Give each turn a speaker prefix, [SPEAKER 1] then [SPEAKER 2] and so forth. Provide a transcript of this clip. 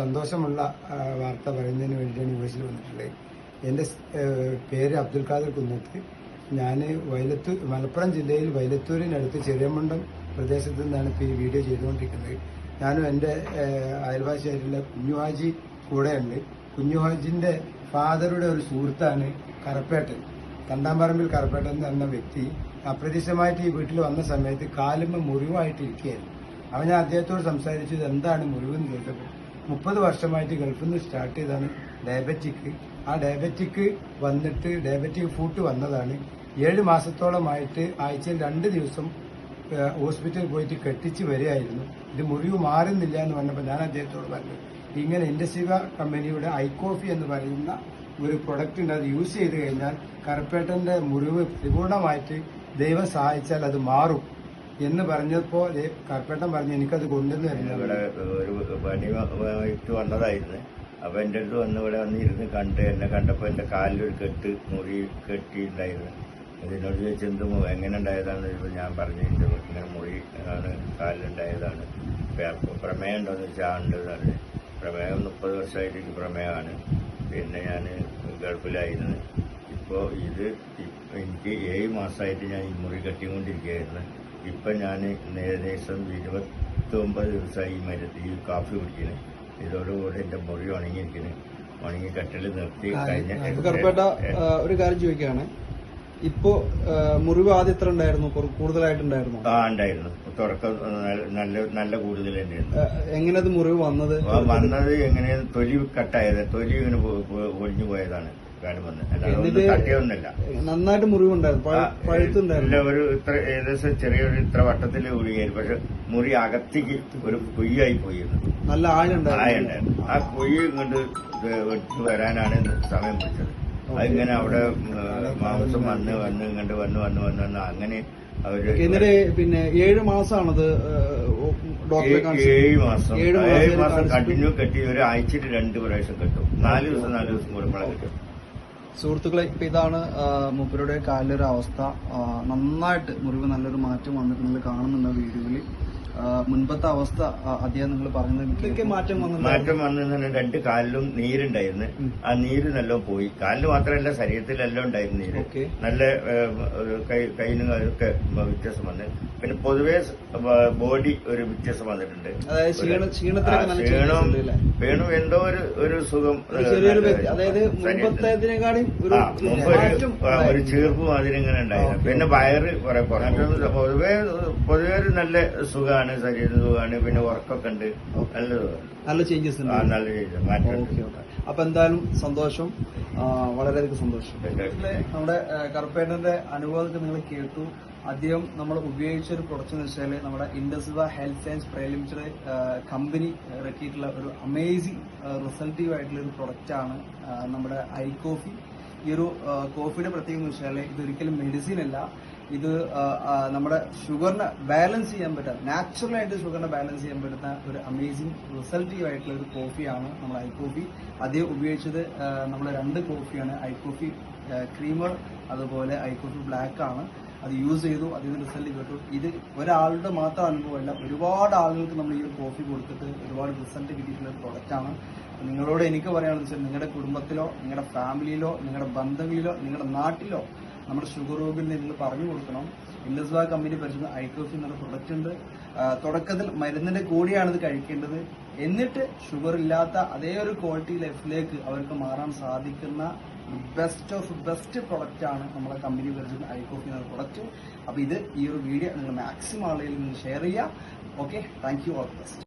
[SPEAKER 1] സന്തോഷമുള്ള വാർത്ത പറയുന്നതിന് വേണ്ടിയാണ് ന്യൂസിൽ വന്നിട്ടുള്ളത്. എന്റെ പേര് അബ്ദുൽ ഖാദർ കുന്നത്ത്. ഞാൻ വയലത്തൂർ മലപ്പുറം ജില്ലയിൽ വയലത്തൂരിനടുത്ത് ചെറിയമുണ്ടം പ്രദേശത്ത് നിന്നാണ് ഇപ്പോൾ ഈ വീഡിയോ ചെയ്തുകൊണ്ടിരിക്കുന്നത്. ഞാനും എന്റെ അയൽവാസിയായിട്ടുള്ള കുഞ്ഞുഹാജി കൂടെയുണ്ട്. കുഞ്ഞുഹാജിന്റെ ഫാദറുടെ ഒരു സുഹൃത്താണ് കറപ്പേട്ടൻ. കണ്ടാമ്പറമ്പിൽ കറപ്പേട്ടൻ എന്ന് പറഞ്ഞ വ്യക്തി അപ്രതീക്ഷിതമായിട്ട് ഈ വീട്ടിൽ വന്ന സമയത്ത് കാലുമ്മ മുറിവായിട്ടിരിക്കുകയായിരുന്നു. അവൻ ഞാൻ അദ്ദേഹത്തോട് സംസാരിച്ചത് എന്താണ് മുറിവെന്ന് ചോദിച്ചപ്പോൾ മുപ്പത് വർഷമായിട്ട് ഗൾഫിൽ നിന്ന് സ്റ്റാർട്ട് ചെയ്താണ് ഡയബറ്റിക് ആ ഡയബറ്റിക് വന്നിട്ട് ഡയബറ്റിക് ഫുഡ് വന്നതാണ്. ഏഴ് മാസത്തോളമായിട്ട് ആഴ്ചയിൽ രണ്ട് ദിവസം ഹോസ്പിറ്റലിൽ പോയിട്ട് കെട്ടിച്ച് വരികയായിരുന്നു. ഇത് മുറിവ് മാറുന്നില്ല എന്ന് പറഞ്ഞപ്പോൾ ഞാൻ അദ്ദേഹത്തോട് പറഞ്ഞു ഇങ്ങനെ ഇൻഡസ്ട്രീവ കമ്പനിയുടെ ഐക്കോഫി എന്ന് പറയുന്ന ഒരു പ്രൊഡക്റ്റ് ഉണ്ട് അത് യൂസ് ചെയ്ത് കഴിഞ്ഞാൽ കറുപ്പേട്ടന്റെ മുറിവ് പരിപൂർണമായിട്ട് ദൈവം സഹായിച്ചാൽ അത് മാറും. എന്ന് പറഞ്ഞപ്പോ ദേ കറുപ്പേട്ടൻ പറഞ്ഞു എനിക്കത് കൊണ്ടുവന്ന്
[SPEAKER 2] ഇവിടെ ഒരു പണി വായിട്ട് വന്നതായിരുന്നു. അപ്പൊ എന്റെ അടുത്ത് വന്ന് ഇവിടെ വന്നിരുന്ന് കണ്ട് എന്നെ കണ്ടപ്പോ എന്റെ കാലിലൊരു കെട്ട് മുറി കെട്ടിയിട്ടുണ്ടായിരുന്നു. അതിനോട് ചോദിച്ചു എന്ത് എങ്ങനെ ഉണ്ടായതാണ്? ചോദിച്ചപ്പോൾ ഞാൻ പറഞ്ഞു "ഇത് ഇങ്ങനെ മുറി ആണ് കാലിലുണ്ടായതാണ്. പ്രമേയം ഉണ്ടോന്ന് വെച്ചാൽ ഉണ്ടെന്നാണ് ഉണ്ട് പറഞ്ഞു പ്രമേയം മുപ്പത് വർഷമായിട്ട് എനിക്ക് പ്രമേയമാണ്. പിന്നെ ഞാൻ ഗൾഫിലായിരുന്നു. ഇപ്പോൾ ഇത് എനിക്ക് ഏഴ് മാസമായിട്ട് ഞാൻ ഈ മുറി കെട്ടിക്കൊണ്ടിരിക്കുകയായിരുന്നു. ഇപ്പം ഞാൻ ഏകദേശം ഇരുപത്തി ഒമ്പത് ദിവസമായി ഈ മരുന്ന് ഈ കാഫി കുടിക്കുന്നത് ഇതോടുകൂടി എന്റെ മുറി ഉണങ്ങിയിരിക്കണേ. ഉണങ്ങി കട്ടിൽ നിർത്തി കഴിഞ്ഞ
[SPEAKER 3] ഒരു കാര്യം ചോദിക്കുകയാണ് ഇപ്പോ മുറിവ് ആദ്യം എത്ര ഉണ്ടായിരുന്നു? കൂടുതലായിട്ടുണ്ടായിരുന്നു
[SPEAKER 2] ആ ഉണ്ടായിരുന്നു. തുടക്കം നല്ല- നല്ല കൂടുതൽ തന്നെയായിരുന്നു.
[SPEAKER 3] എങ്ങനെ അത് മുറിവ് വന്നത്?
[SPEAKER 2] വന്നത് എങ്ങനെയാണ് തൊലി കട്ടായത്? തൊലി ഇങ്ങനെ പൊ- പോയതാണ്.
[SPEAKER 3] നന്നായിട്ട് മുറിവുണ്ടായിരുന്നു. പഴുത്തുണ്ടായിരുന്നു.
[SPEAKER 2] ഒരു ഇത്ര ഏകദേശം ചെറിയൊരു ഇത്ര വട്ടത്തിൽ ഉരുകയായിരുന്നു പക്ഷെ മുറി അകത്തേക്ക് ഒരു കുയ്യായി പോയിരുന്നു.
[SPEAKER 3] നല്ല ആഴുണ്ടായിരുന്നു
[SPEAKER 2] ആ കുഴി ഇങ്ങോട്ട് വെട്ടി വരാനാണ് സമയം പിടിച്ചത്. അതിങ്ങനെ അവിടെ മാംസം വന്ന് വന്ന് ഇങ്ങോട്ട് വന്ന് വന്ന് വന്ന് വന്ന് അങ്ങനെ അവർ
[SPEAKER 3] എന്നിട്ട് പിന്നെ ഏഴ് മാസമാണത്
[SPEAKER 2] ഏഴ് മാസം.
[SPEAKER 3] ഏഴ് മാസം
[SPEAKER 2] കണ്ടിന്യൂ കെട്ടി ഒരു ആഴ്ചയിൽ രണ്ട് പ്രാവശ്യം കെട്ടും. നാല് ദിവസം നാല് ദിവസം കൂടുമ്പോഴാണ് കിട്ടും
[SPEAKER 3] സുഹൃത്തുക്കളെ ഇപ്പൊ ഇതാണ് മൂപ്പരുടെ കാലിലൊരു അവസ്ഥ നന്നായിട്ട് മുറിവ് നല്ലൊരു മാറ്റം വന്നിട്ടുണ്ടെങ്കിൽ കാണുന്നുണ്ട് വീഡിയോയിൽ മുൻപത്തെ അവസ്ഥ അദ്ദേഹം നിങ്ങൾ പറഞ്ഞത് ഇതൊക്കെ മാറ്റം വന്നു
[SPEAKER 2] മാറ്റം വന്നു രണ്ട് കാലിലും നീരുണ്ടായിരുന്നു. ആ നീര് നല്ല പോയി. കാലിൽ മാത്രമല്ല ശരീരത്തിലെല്ലാം ഉണ്ടായിരുന്നു നീര്. നല്ല ഏഹ്, കൈ കൈനും ഒക്കെ വ്യത്യാസം വന്ന്. പിന്നെ പൊതുവെ ബോഡി ഒരു വ്യത്യാസം വന്നിട്ടുണ്ട്.
[SPEAKER 3] അതായത് ക്ഷീണ
[SPEAKER 2] വീണു എന്തോ ഒരു ഒരു സുഖം
[SPEAKER 3] അതായത് ഒരു
[SPEAKER 2] ആ, മുമ്പ് ഒരു-
[SPEAKER 3] മാറ്റം
[SPEAKER 2] ഒരു ചീർപ്പ് മാതിരി ഇങ്ങനെ ഉണ്ടായിരുന്നു. പിന്നെ വയറ് കുറെ കുറഞ്ഞു പൊതുവെ പൊതുവെ ഒരു നല്ല സുഖമാണ് ശരീരം സുഖമാണ് പിന്നെ ഉറക്കൊക്കെ ഉണ്ട്. നല്ല സുഖമാണ്
[SPEAKER 3] നല്ല ചേഞ്ചസ്
[SPEAKER 2] ആ
[SPEAKER 3] ഉണ്ട്
[SPEAKER 2] നല്ല രീതിയിൽ മാറ്റം
[SPEAKER 3] ഓക്കെ ഓക്കെ. അപ്പൊ എന്തായാലും സന്തോഷം. ആ, വളരെയധികം സന്തോഷം. നമ്മുടെ കർപ്പേട്ടന്റെ അനുഭവമൊക്കെ നിങ്ങൾ കേട്ടു. അദ്ദേഹം നമ്മൾ ഉപയോഗിച്ച ഒരു പ്രൊഡക്റ്റ് എന്ന് വെച്ചാൽ നമ്മുടെ ഇൻഡസ്വ health science private limited company ഇറക്കിയിട്ടുള്ള ഒരു അമേസിങ് റിസൾട്ടീവ് ആയിട്ടുള്ള ഒരു പ്രൊഡക്റ്റ് ആണ് നമ്മുടെ ഐ കോഫി. ഈ ഒരു ആ, കോഫിയുടെ പ്രത്യേകത എന്ന് വെച്ചാൽ ഇതൊരിക്കലും മെഡിസിൻ അല്ല. ഇത് നമ്മുടെ ഷുഗറിനെ ബാലൻസ് ചെയ്യാൻ പറ്റുക. നാച്ചുറലായിട്ട് ഷുഗറിനെ ബാലൻസ് ചെയ്യാൻ പറ്റുന്ന ഒരു അമേസിങ് റിസൾട്ടീവ് ആയിട്ടുള്ള ഒരു കോഫിയാണ് നമ്മൾ ഐ കോഫി അതേ ഉപയോഗിച്ചത് നമ്മൾ രണ്ട് കോഫിയാണ്. ഐ കോഫി ക്രീമർ അതുപോലെ ഐ കോഫി ബ്ലാക്ക് ആണ് അത് യൂസ് ചെയ്തു അതിന് റിസൾട്ട് കിട്ടും. ഇത് ഒരാളുടെ മാത്രം അനുഭവമല്ല ഒരുപാട് ആളുകൾക്ക് നമ്മൾ ഈ ഒരു കോഫി കൊടുത്തിട്ട് ഒരുപാട് റിസൾട്ട് കിട്ടിയിട്ടുള്ള ഒരു പ്രൊഡക്റ്റാണ്. നിങ്ങളോട് എനിക്ക് പറയാനുള്ളത് വെച്ചാൽ നിങ്ങളുടെ കുടുംബത്തിലോ നിങ്ങളുടെ ഫാമിലിയിലോ നിങ്ങളുടെ ബന്ധങ്ങളിലോ നിങ്ങളുടെ നാട്ടിലോ നമ്മുടെ ഷുഗർ രോഗിനെ നിങ്ങൾ പറഞ്ഞു കൊടുക്കണം. ഇൻഡസ്ബാ കമ്പനി പരിശോധന ഐക്കോഫി എന്നുള്ള പ്രൊഡക്റ്റ് ഉണ്ട്. തുടക്കത്തിൽ മരുന്നിന്റെ കൂടിയാണ് ഇത് കഴിക്കേണ്ടത്. എന്നിട്ട് ഷുഗർ ഇല്ലാത്ത അതേ ഒരു ക്വാളിറ്റി ലൈഫിലേക്ക് അവർക്ക് മാറാൻ സാധിക്കുന്ന ബെസ്റ്റ് ഓഫ് ബെസ്റ്റ് പ്രൊഡക്റ്റ് ആണ് നമ്മളെ കമ്പനി പരിശോധന ഐക്കോഫി എന്ന പ്രൊഡക്റ്റ് അപ്പോൾ ഇത് ഈ ഒരു വീഡിയോ നിങ്ങൾ മാക്സിമം ആളുകളിൽ നിന്ന് ഷെയർ ചെയ്യുക. Okay thank you all best